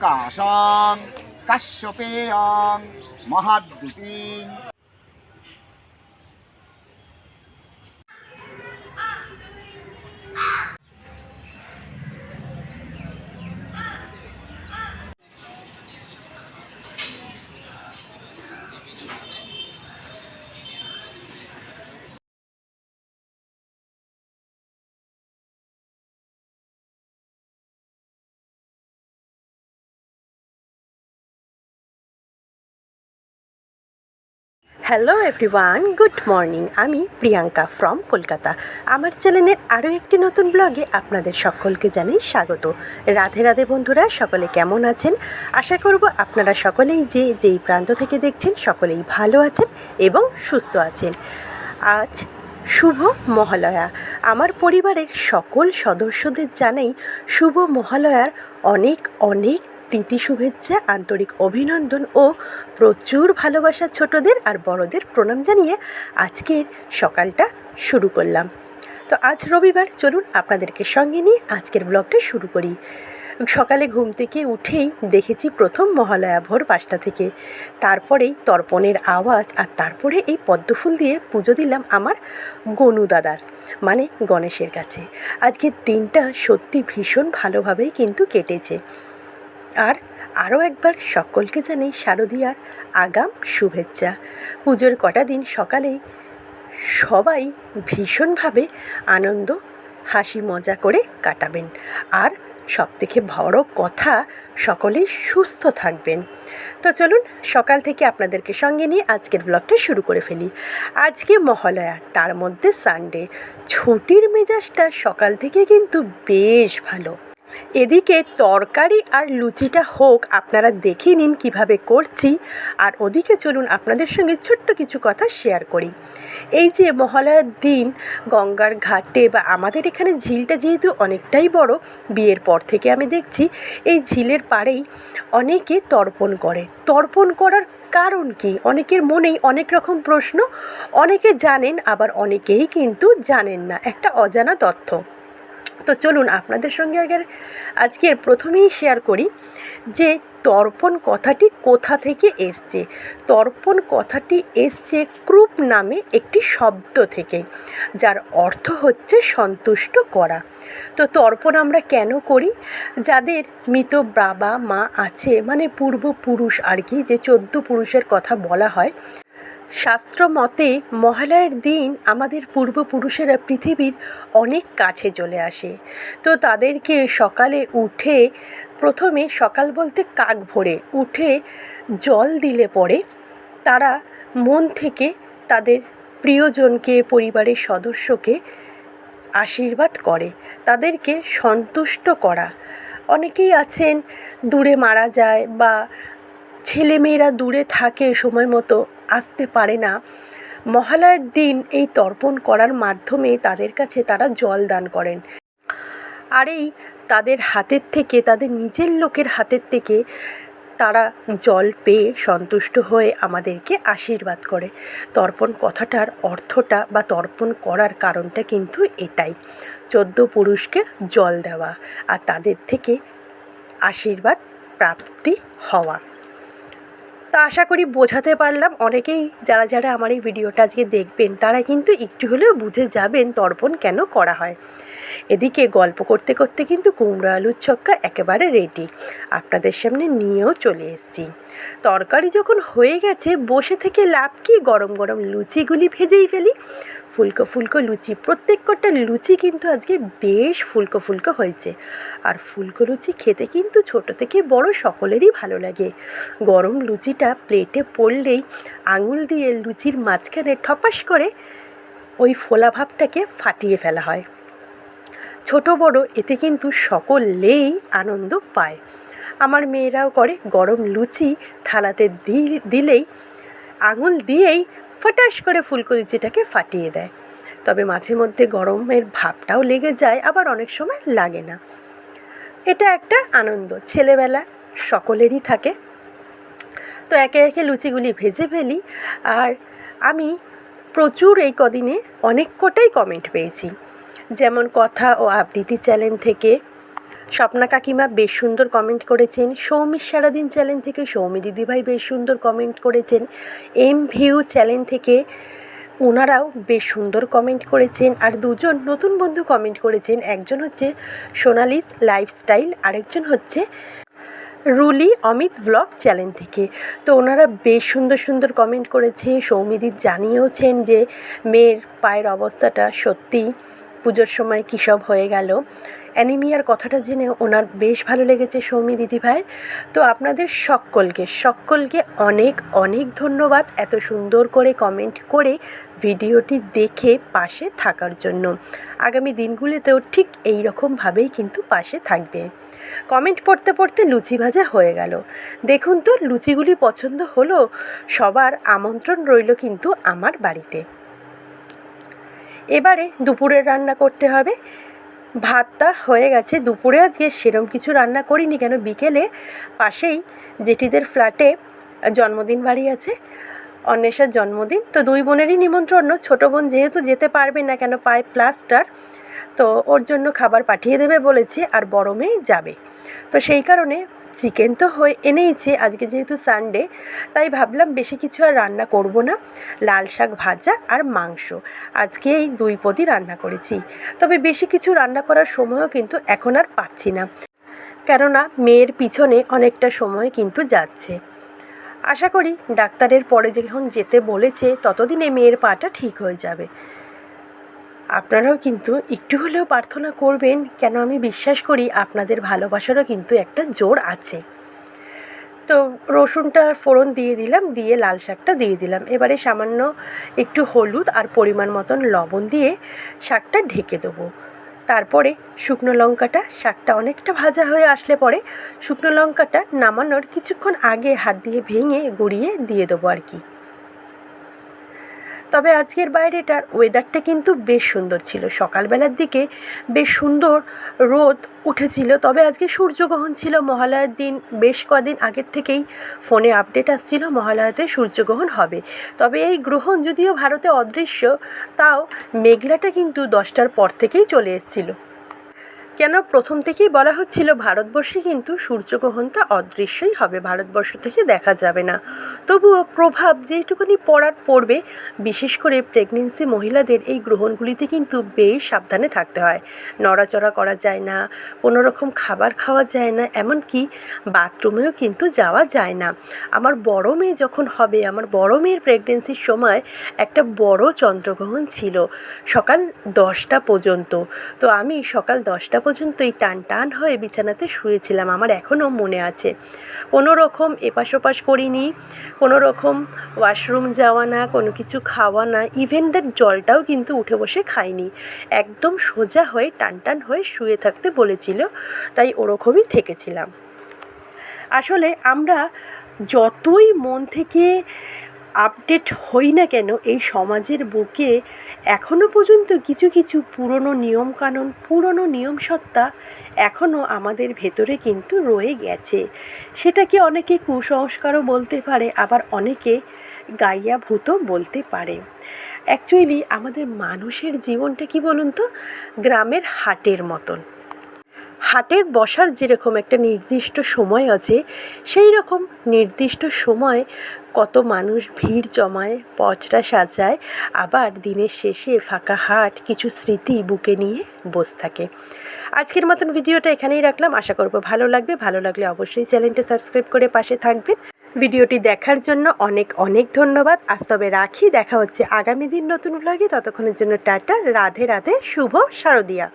কাশং কাশ্যপেয়ং মহাদ্যুতিং hello everyone good morning আমি প্রিয়াঙ্কা ফ্রম কলকাতা। আমার চ্যানেলের আরও একটি নতুন ব্লগে আপনাদের সকলকে জানাই স্বাগত। রাধে রাধে বন্ধুরা, সকলে কেমন আছেন? আশা করব আপনারা সকলেই যে যেই প্রান্ত থেকে দেখছেন, সকলেই ভালো আছেন এবং সুস্থ আছেন। আজ শুভ মহালয়া। আমার পরিবারের সকল সদস্যদের জানাই শুভ মহালয়ার অনেক অনেক প্রীতি শুভেচ্ছা, আন্তরিক অভিনন্দন ও প্রচুর ভালোবাসা ছোটদের আর বড়দের প্রণাম জানিয়ে আজকের সকালটা শুরু করলাম। তো আজ রবিবার, চলুন আপনাদেরকে সঙ্গে নিয়ে আজকের ব্লগটা শুরু করি। সকালে ঘুম থেকে উঠেই দেখেছি প্রথম মহালয়া ভোর পাঁচটা থেকে। তারপরেই তর্পণের আওয়াজ আর তারপরে এই পদ্মফুল দিয়ে পুজো দিলাম আমার গনু দাদার মানে গণেশের কাছে। আজকের দিনটা সত্যি ভীষণ ভালোভাবেই কিন্তু কেটেছে। আর আরও একবার সকলকে জানাই শারদীয়ার আগাম শুভেচ্ছা। পুজোর কটা দিন সকালেই সবাই ভীষণভাবে আনন্দ, হাসি, মজা করে কাটাবেন। আর সবথেকে বড় কথা, সকলেই সুস্থ থাকবেন। তো চলুন, সকাল থেকে আপনাদেরকে সঙ্গে নিয়ে আজকের ব্লগটা শুরু করে ফেলি। আজকে মহালয়া, তার মধ্যে সানডে ছুটির মেজাজটা সকাল থেকে কিন্তু বেশ ভালো। এদিকে তরকারি আর লুচিটা হোক, আপনারা দেখে নিন কীভাবে করছি। আর ওদিকে চলুন আপনাদের সঙ্গে ছোট্ট কিছু কথা শেয়ার করি। এই যে মহালয়ার দিন, গঙ্গার ঘাটে বা আমাদের এখানে ঝিলটা যেহেতু অনেকটাই বড়, বিয়ের পর থেকে আমি দেখছি, এই ঝিলের পাড়েই অনেকে তর্পণ করে। তর্পণ করার কারণ কি? অনেকের মনেই অনেক রকম প্রশ্ন, অনেকে জানেন, আবার অনেকেই কিন্তু জানেন না। একটা অজানা তথ্য। তো চলুন আপনাদের সঙ্গে আগে আজকে প্রথমেই শেয়ার করি যে তর্পণ কথাটি কোথা থেকে এসছে। তর্পণ কথাটি এসছে ক্রূপ নামে একটি শব্দ থেকে, যার অর্থ হচ্ছে সন্তুষ্ট করা। তো তর্পণ আমরা কেন করি? যাদের মৃত বাবা মা আছে মানে পূর্বপুরুষ আর কি, যে চোদ্দ পুরুষের কথা বলা হয় শাস্ত্র মতে মহালয়ের দিন আমাদের পূর্বপুরুষেরা পৃথিবীর অনেক কাছে চলে আসে। তো তাদেরকে সকালে উঠে প্রথমে সকাল বলতে কাক ভোরে উঠে জল দিলে পরে তারা মন থেকে তাদের প্রিয়জনকে, পরিবারের সদস্যকে আশীর্বাদ করে, তাদেরকে সন্তুষ্ট করা। অনেকেই আছেন দূরে মারা যায় বা ছেলেমেয়েরা দূরে থাকে সময় মতো আসতে পারে না। মহালয়ার দিন এই তর্পণ করার মাধ্যমে তাদের কাছে তারা জল দান করেন। আর এই তাদের হাতের থেকে, তাদের নিজের লোকের হাতের থেকে তারা জল পেয়ে সন্তুষ্ট হয়ে আমাদেরকে আশীর্বাদ করে। তর্পণ কথাটার অর্থটা বা তর্পণ করার কারণটা কিন্তু এটাই। চোদ্দ পুরুষকে জল দেওয়া আর তাদের থেকে আশীর্বাদ, প্রাপ্তি হওয়া। তা আশা করি বোঝাতে পারলাম। অনেকেই যারা যারা আমার এই ভিডিওটা আজকে দেখবেন, তারা কিন্তু একটু হলেও বুঝে যাবেন তর্পণ কেন করা হয়। এদিকে গল্প করতে করতে কিন্তু কুমড়ো আলুর ছক্কা একেবারে রেডি আপনাদের সামনে নিয়েও চলে এসেছি। তরকারি যখন হয়ে গেছে, বসে থেকে লাভ কি? গরম গরম লুচিগুলি ভেজেই ফেলি। ফুলকো ফুলকো লুচি, প্রত্যেক কটা লুচি কিন্তু আজকে বেশ ফুলকো ফুলকো হয়েছে। আর ফুলকো লুচি খেতে কিন্তু ছোট থেকে বড় সকলেরই ভালো লাগে। গরম লুচিটা প্লেটে পড়লেই আঙুল দিয়ে লুচির মাঝখানে ঠপাস করে ওই ফোলা ভাবটাকে ফাটিয়ে ফেলা হয়। ছোট বড়, এতে কিন্তু সকলেই আনন্দ পায়। আমার মেয়েরাও করে গরম লুচি থালাতে দিলেই, আঙুল দিয়েই ফটাস করে ফুলকো লুচিটাকে ফাটিয়ে দেয়। তবে মাঝে মধ্যে গরমের ভাবটাও লেগে যায়, আবার অনেক সময় লাগে না। এটা একটা আনন্দ, ছেলেবেলা সকলেরই থাকে। তো একে একে লুচিগুলি ভেজে ফেলি, আর আমি প্রচুর এই কদিনে অনেক কটাই কমেন্ট পেয়েছি। যেমন কথা ও আবৃত্তি চ্যানেল থেকে। স্বপ্না কাকিমা বেশ সুন্দর কমেন্ট করেছেন। সৌমির সারাদিন চ্যানেল থেকে সৌমি দিদিভাই বেশ সুন্দর কমেন্ট করেছেন। এম ভিউ চ্যানেল থেকে ওনারাও বেশ সুন্দর কমেন্ট করেছেন। আর দুজন নতুন বন্ধু কমেন্ট করেছেন। একজন হচ্ছে সোনালিস লাইফস্টাইল আরেকজন হচ্ছে রুলি অমিত ব্লগ চ্যানেল থেকে। তো ওনারা বেশ সুন্দর সুন্দর কমেন্ট করেছে। সৌমিদি জানিয়েওছেন যে, মেয়ের পায়ের অবস্থাটা সত্যিই পুজোর সময় কী সব হয়ে গেল? অ্যানিমিয়ার কথাটা জেনে ওনার বেশ ভালো লেগেছে সৌমি দিদিভাইয়ের তো আপনাদের সকলকে সকলকে অনেক অনেক ধন্যবাদ এত সুন্দর করে কমেন্ট করে ভিডিওটি দেখে পাশে থাকার জন্য। আগামী দিনগুলিতেও ঠিক এই রকমভাবেই কিন্তু পাশে থাকবে। কমেন্ট পড়তে পড়তে লুচি ভাজা হয়ে গেল। দেখুন তো, লুচিগুলি পছন্দ হলো, সবার আমন্ত্রণ রইল কিন্তু আমার বাড়িতে। এবারে দুপুরের রান্না করতে হবে। ভাতটা হয়ে গেছে দুপুরে, আজকে সেরম কিছু রান্না করিনি কেন বিকেলে। পাশেই জেঠিদের ফ্ল্যাটে জন্মদিন বাড়ি আছে, অন্বেষার জন্মদিন। তো দুই বোনেরই নিমন্ত্রণ, ছোটো বোন যেহেতু যেতে পারবে না কেন পায়ে প্লাস্টার, তো ওর জন্য খাবার পাঠিয়ে দেবে বলেছে আর বড় মেয়ে যাবে। তো সেই কারণে চিকেন তো হয়ে এনেইছে, আজকে যেহেতু সানডে তাই ভাবলাম বেশি কিছু আর রান্না করব না। লাল শাক ভাজা আর মাংস। আজকে এই দুই পদই রান্না করেছি। তবে বেশি কিছু রান্না করার সময়ও কিন্তু এখন আর পাচ্ছি না। কেননা মেয়ের পিছনে অনেকটা সময় কিন্তু যাচ্ছে। আশা করি ডাক্তারের পরে যখন যেতে বলেছে, ততদিনে মেয়ের পাটা ঠিক হয়ে যাবে। আপনারাও কিন্তু একটু হলেও প্রার্থনা করবেন, কেন আমি বিশ্বাস করি আপনাদের ভালোবাসারও কিন্তু একটা জোর আছে। তো রসুনটা ফোড়ন দিয়ে দিলাম, দিয়ে লাল শাকটা দিয়ে দিলাম। এবারে সামান্য একটু হলুদ আর পরিমাণ মতন লবণ দিয়ে শাকটা ঢেকে দেবো। তারপরে শুকনো লঙ্কাটা, শাকটা অনেকটা ভাজা হয়ে আসলে পরে শুকনো লঙ্কাটা নামানোর কিছুক্ষণ আগে হাত দিয়ে ভেঙে গুঁড়িয়ে দিয়ে দেবো আর কি। তবে আজকের বাইরেটার ওয়েদারটা কিন্তু বেশ সুন্দর ছিল। সকালবেলার দিকে বেশ সুন্দর রোদ উঠেছিল। তবে আজকে সূর্যগ্রহণ ছিল মহালয়ার দিন, বেশ কদিন আগের থেকেই ফোনে আপডেট আসছিল মহালয়াতে সূর্যগ্রহণ হবে। তবে এই গ্রহণ যদিও ভারতে অদৃশ্য, তাও মেঘলাটা কিন্তু দশটার পর থেকেই চলে এসেছিল। কেন প্রথম থেকেই বলা হচ্ছিল ভারতবর্ষে কিন্তু সূর্যগ্রহণটা অদৃশ্যই হবে, ভারতবর্ষ থেকে দেখা যাবে না। তবুও প্রভাব যেটুকুনি পড়ার পড়বে, বিশেষ করে প্রেগনেন্সি মহিলাদের এই গ্রহণগুলিতে কিন্তু বেশ সাবধানে থাকতে হয়। নড়াচড়া করা যায় না কোনো রকম খাবার খাওয়া যায় না, এমনকি বাথরুমেও কিন্তু যাওয়া যায় না। আমার বড় মেয়ে যখন হবে, আমার বড় মেয়ের প্রেগনেন্সির সময় একটা বড় চন্দ্রগ্রহণ ছিল, সকাল দশটা পর্যন্ত। তো আমি সকাল দশটা পর্যন্তই টান টান হয়ে বিছানাতে শুয়েছিলাম, আমার এখনও মনে আছে। কোনো রকম এপাশ ওপাশ করিনি, কোনো রকম ওয়াশরুম যাওয়া না, কোনো কিছু খাওয়া না ইভেন দ্যাট জলটাও কিন্তু উঠে বসে খাইনি। একদম সোজা হয়ে টান টান হয়ে শুয়ে থাকতে বলেছিল, তাই ওরকমই থেকেছিলাম। আসলে আমরা যতই মন থেকে আপডেট হই না কেন, এই সমাজের বুকে এখনও পর্যন্ত কিছু কিছু পুরনো নিয়মকানুন, পুরনো নিয়ম সত্তা এখনও আমাদের ভেতরে কিন্তু রয়ে গেছে। সেটাকে অনেকে কুসংস্কারও বলতে পারে, আবার অনেকে গাইয়া ভূতও বলতে পারে। অ্যাকচুয়ালি আমাদের মানুষের জীবনটা কি বলুন তো? গ্রামের হাটের মতন। হাটের বসার যেরকম একটা নির্দিষ্ট সময় আছে, সেই রকম নির্দিষ্ট সময় কত মানুষ ভিড় জমায়, পচরা সাজায়, আবার দিনের শেষে ফাঁকা হাট, কিছু স্মৃতি বুকে নিয়ে বসে থাকে। আজকের মতন ভিডিওটা এখানেই রাখলাম। আশা করব ভালো লাগবে। ভালো লাগলে অবশ্যই চ্যানেলটা সাবস্ক্রাইব করে পাশে থাকবেন। ভিডিওটি দেখার জন্য অনেক অনেক ধন্যবাদ। আজ তবে রাখি। দেখা হচ্ছে আগামী দিন নতুন ব্লগে ততক্ষণের জন্য টাটা। রাধে রাধে। শুভ শারদিয়া।